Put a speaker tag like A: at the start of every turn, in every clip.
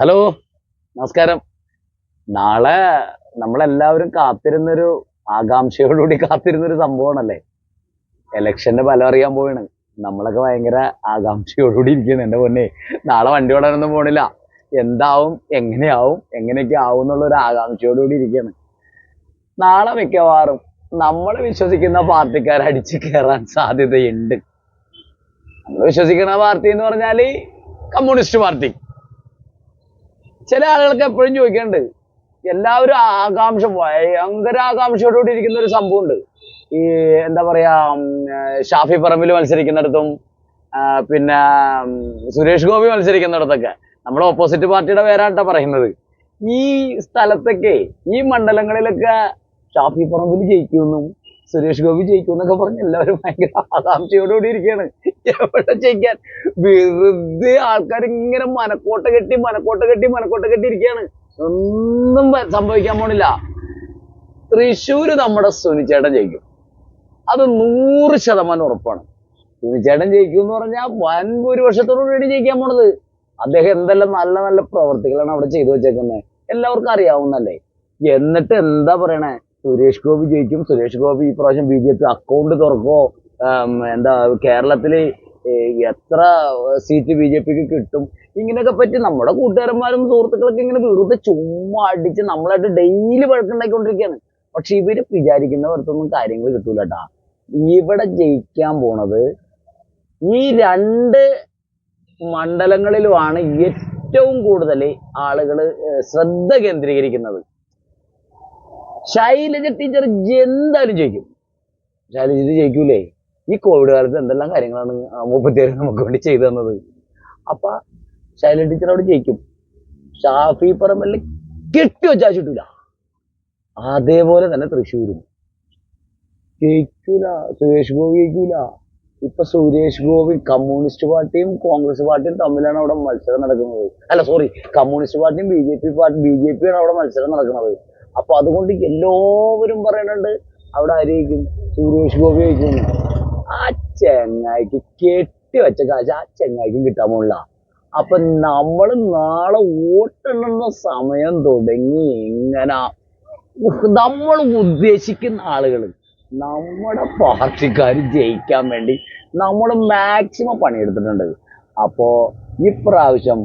A: Hello നമസ്കാരം. നാളെ നമ്മളെല്ലാവരും കാത്തിരുന്നൊരു ആകാംക്ഷയോടുകൂടി കാത്തിരുന്നൊരു സംഭവമാണല്ലേ? ഇലക്ഷന്റെ ഫലം അറിയാൻ പോവാണ്. നമ്മളൊക്കെ ഭയങ്കര ആകാംക്ഷയോടുകൂടി ഇരിക്കുന്നു എന്റെ പൊന്നെ നാളെ വണ്ടി ഓടാനൊന്നും പോണില്ല. എന്താവും എങ്ങനെയാവും എങ്ങനെയൊക്കെ ആവും എന്നുള്ള ഒരു ആകാംക്ഷയോടുകൂടി ഇരിക്കുകയാണ് നാളെ മിക്കവാറും നമ്മൾ വിശ്വസിക്കുന്ന പാർട്ടിക്കാർ അടിച്ചു കയറാൻ സാധ്യതയുണ്ട്. നമ്മൾ വിശ്വസിക്കുന്ന പാർട്ടി എന്ന് പറഞ്ഞാൽ കമ്മ്യൂണിസ്റ്റ് പാർട്ടി. ചില ആളുകൾക്ക് എപ്പോഴും ചോദിക്കണ്ട് എല്ലാവരും ആകാംക്ഷ ഭയങ്കര ആകാംക്ഷയോടുകൂടി ഇരിക്കുന്ന ഒരു സംഭവമുണ്ട്. ഈ എന്താ പറയാ ഷാഫി പറമ്പിൽ മത്സരിക്കുന്നിടത്തും പിന്നെ സുരേഷ് ഗോപി മത്സരിക്കുന്നിടത്തൊക്കെ നമ്മുടെ ഓപ്പോസിറ്റ് പാർട്ടിയുടെ പേരാട്ട പറയുന്നത്. ഈ സ്ഥലത്തൊക്കെ ഈ മണ്ഡലങ്ങളിലൊക്കെ ഷാഫി പറമ്പിൽ ജയിക്കുമെന്നും സുരേഷ് ഗോപി ജയിക്കുമെന്നൊക്കെ പറഞ്ഞ് എല്ലാവരും ഭയങ്കര ആകാംക്ഷയോടുകൂടി ഇരിക്കുകയാണ് എവിടെ ചെയ്യാൻ? വെറുതെ ആൾക്കാർ ഇങ്ങനെ മനക്കോട്ട കെട്ടി മനക്കോട്ട കെട്ടി മനക്കോട്ട കെട്ടി ഇരിക്കുകയാണ് ഒന്നും സംഭവിക്കാൻ പോണില്ല. തൃശ്ശൂര് നമ്മുടെ സുനിച്ചേട്ടൻ ജയിക്കും. അത് നൂറ് ശതമാനം ഉറപ്പാണ്. സുനിച്ചേട്ടൻ ജയിക്കും എന്ന് പറഞ്ഞാൽ വൻ ഭൂരിപക്ഷത്തോടു കൂടി ജയിക്കാൻ പോണത്. അദ്ദേഹം എന്തെല്ലാം നല്ല നല്ല പ്രവർത്തികളാണ് അവിടെ ചെയ്തു വെച്ചേക്കുന്നത് എല്ലാവർക്കും അറിയാവുന്നല്ലേ എന്നിട്ട് എന്താ പറയണേ? സുരേഷ് ഗോപി ജയിക്കും. സുരേഷ് ഗോപി ഈ പ്രാവശ്യം ബി ജെ പി അക്കൗണ്ട് തുറക്കോ എന്താ കേരളത്തിൽ എത്ര സീറ്റ് ബി ജെ പിക്ക് കിട്ടും? ഇങ്ങനെയൊക്കെ പറ്റി നമ്മുടെ കൂട്ടുകാരന്മാരും സുഹൃത്തുക്കളൊക്കെ ഇങ്ങനെ വെറുതെ ചുമ്മാ അടിച്ച് നമ്മളായിട്ട് ഡെയിലി വഴക്കുണ്ടാക്കിക്കൊണ്ടിരിക്കുകയാണ് പക്ഷെ ഇവർ വിചാരിക്കുന്ന പുറത്തൊന്നും കാര്യങ്ങൾ കിട്ടൂല കേട്ടാ ഇവിടെ ജയിക്കാൻ പോണത് ഈ രണ്ട് മണ്ഡലങ്ങളിലുമാണ് ഏറ്റവും കൂടുതൽ ആളുകൾ ശ്രദ്ധ കേന്ദ്രീകരിക്കുന്നത്. ശൈലജ ടീച്ചർ എന്തായാലും ജയിക്കും. ശൈലജ ജയിക്കൂലേ? ഈ കോവിഡ് കാലത്ത് എന്തെല്ലാം കാര്യങ്ങളാണ് മുപ്പത്തിയേഴ് നമുക്ക് വേണ്ടി ചെയ്തു തന്നത്? അപ്പൊ ശൈല ടീച്ചർ അവിടെ ജയിക്കും. ഷാഫി പറമ്പല്ല കെട്ടി വെച്ചാൽ ചുറ്റൂല അതേപോലെ തന്നെ തൃശ്ശൂരും. ജയിക്കൂല. സുരേഷ് ഗോപി ജയിക്കൂല. ഇപ്പൊ സുരേഷ് ഗോപി കമ്മ്യൂണിസ്റ്റ് പാർട്ടിയും കോൺഗ്രസ് പാർട്ടിയും തമ്മിലാണ് അവിടെ മത്സരം നടക്കുന്നത്. അല്ല സോറി കമ്മ്യൂണിസ്റ്റ് പാർട്ടിയും B J P party B J പിയാണ് അവിടെ മത്സരം നടക്കുന്നത്. അപ്പൊ അതുകൊണ്ട് എല്ലാവരും പറയുന്നുണ്ട് അവിടെ ആരെയും സുരേഷ് ഗോപി ജയിക്കും ആ ചെങ്ങായിക്ക് കെട്ടി വെച്ച കാശ് ആ ചെങ്ങായിക്കും കിട്ടാൻ പോണില്ല. അപ്പൊ നമ്മൾ നാളെ ഓട്ടെണ്ണുന്ന സമയം തുടങ്ങി ഇങ്ങനെ നമ്മൾ ഉദ്ദേശിക്കുന്ന ആളുകൾ നമ്മുടെ പാർട്ടിക്കാർ ജയിക്കാൻ വേണ്ടി നമ്മൾ മാക്സിമം പണിയെടുത്തിട്ടുണ്ട്. അപ്പോ ഇപ്രാവശ്യം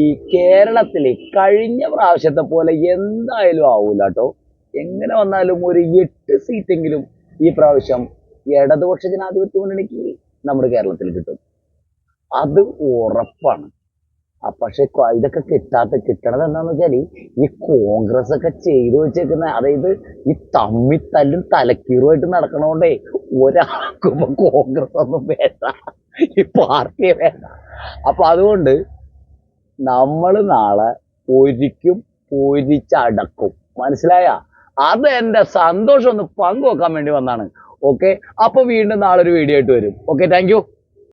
A: ഈ കേരളത്തിൽ കഴിഞ്ഞ പ്രാവശ്യത്തെ പോലെ എന്തായാലും ആവൂല കേട്ടോ എങ്ങനെ വന്നാലും ഒരു എട്ട് സീറ്റെങ്കിലും ഈ പ്രാവശ്യം ഇടതുപക്ഷ ജനാധിപത്യ മുന്നണിക്ക് നമ്മുടെ കേരളത്തിൽ കിട്ടും. അത് ഉറപ്പാണ്. പക്ഷെ ഇതൊക്കെ കിട്ടാത്ത കിട്ടണത് എന്താന്ന് വെച്ചാൽ ഈ കോൺഗ്രസ് ഒക്കെ ചെയ്തു വെച്ചേക്കുന്ന അതായത് ഈ തമ്മി തല്ലും തലക്കീറുമായിട്ട് നടക്കണോണ്ടേ ഒരാൾക്കും കോൺഗ്രസ് ഒന്നും വേണ്ട. ഈ പാർട്ടിയെ വേണ്ട. അപ്പൊ അതുകൊണ്ട് നമ്മൾ നാളെ ഒരിക്കും പൊരിച്ചടക്കും. മനസ്സിലായ? അത് എന്റെ സന്തോഷം ഒന്ന് പങ്കുവെക്കാൻ വേണ്ടി വന്നാണ്. ഓക്കെ അപ്പോൾ വീണ്ടും നാളെ ഒരു വീഡിയോ ആയിട്ട് വരും. Okay thank